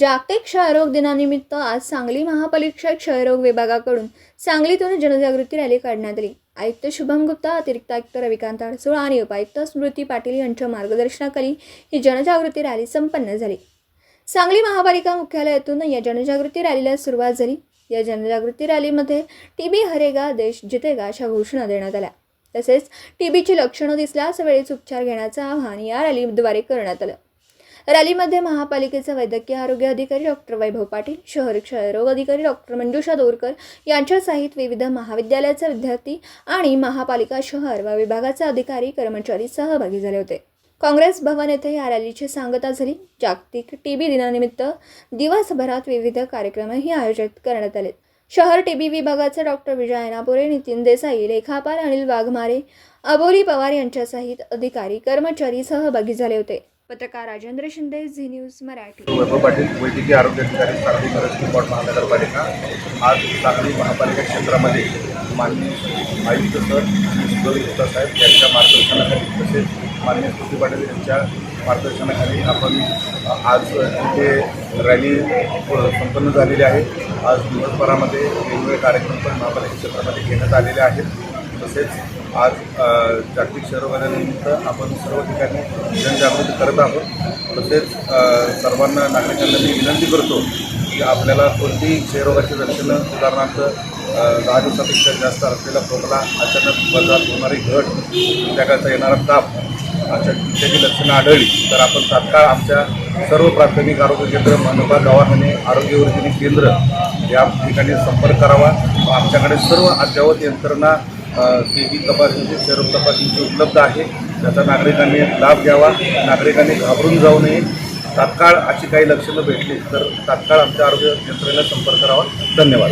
जागतिक क्षयरोग दिनानिमित्त आज सांगली महापालिका क्षयरोग विभागाकडून सांगलीतून जनजागृती रॅली काढण्यात आली. आयुक्त शुभम गुप्ता अतिरिक्त आयुक्त रविकांत अडसूळ आणि उपायुक्त स्मृती पाटील यांच्या मार्गदर्शनाखाली ही जनजागृती रॅली संपन्न झाली. सांगली महापालिका मुख्यालयातून या जनजागृती रॅलीला सुरुवात झाली. या जनजागृती रॅलीमध्ये टी बी हरेगा देश जितेगा अशा घोषणा देण्यात आल्या. तसेच टीबीची लक्षणं दिसल्यास वेळीच उपचार घेण्याचं आवाहन या रॅलीद्वारे करण्यात आलं. रॅलीमध्ये महापालिकेचे वैद्यकीय आरोग्य अधिकारी डॉक्टर वैभव पाटील शहर क्षयरोग अधिकारी डॉक्टर मंजुषा दोरकर यांच्यासहित विविध महाविद्यालयाचे विद्यार्थी आणि महापालिका शहर व विभागाचे अधिकारी कर्मचारी सहभागी झाले होते. काँग्रेस भवन येथे या रॅलीची सांगता झाली. जागतिक टीबी दिनानिमित्त दिवसभरात विविध कार्यक्रमही आयोजित करण्यात आले. शहर टीबी विभागाचे डॉक्टर विजय ऐनापुरे नितीन देसाई लेखापाल अनिल वाघमारे अबोली पवार यांच्यासहित अधिकारी कर्मचारी सहभागी झाले होते. पत्रकार राजेंद्र शिंदे झी न्यूज मराठी. वैभव पाटील वैद्यकीय आरोग्य अधिकारी सांगली मिरज महानगरपालिका. आज सांगली महापालिका क्षेत्रामध्ये माननीय आयुक्त सर सुधोरी गुप्ता साहेब यांच्या मार्गदर्शनाखाली तसेच माननीय स्मृती पाटील यांच्या मार्गदर्शनाखाली आपण आज इथे रॅली संपन्न झालेली आहे. आज दिवसभरामध्ये वेगवेगळे कार्यक्रम पण महापालिका क्षेत्रामध्ये घेण्यात आलेले आहेत. तसेच आज जागतिक क्षयरोगानिमित्त आपण सर्व ठिकाणी जनजागृती करत आहोत. तसेच सर्वांना नागरिकांना मी विनंती करतो की आपल्याला कोणतीही क्षयरोगाची लक्षणं उदाहरणार्थ दहा दिवसापेक्षा जास्त असलेला खोकला अचानक बदलात होणारी घट संध्याकाळचा येणारा ताप अशा इत्यादी लक्षणं आढळली तर आपण तात्काळ आमच्या सर्व प्राथमिक आरोग्य केंद्र मनोबा दवाखाने आरोग्य वर्धिनी केंद्र या ठिकाणी संपर्क करावा. व आमच्याकडे सर्व अद्ययावत यंत्रणा टी बी तपासणीची क्षयरोग तपासणीची उपलब्ध आहे. त्याचा नागरिकांनी लाभ घ्यावा. नागरिकांनी घाबरून जाऊ नये. तात्काळ अशी काही लक्षणं भेटली तर तात्काळ आमच्या आरोग्य यंत्रणेला संपर्क करावा. धन्यवाद.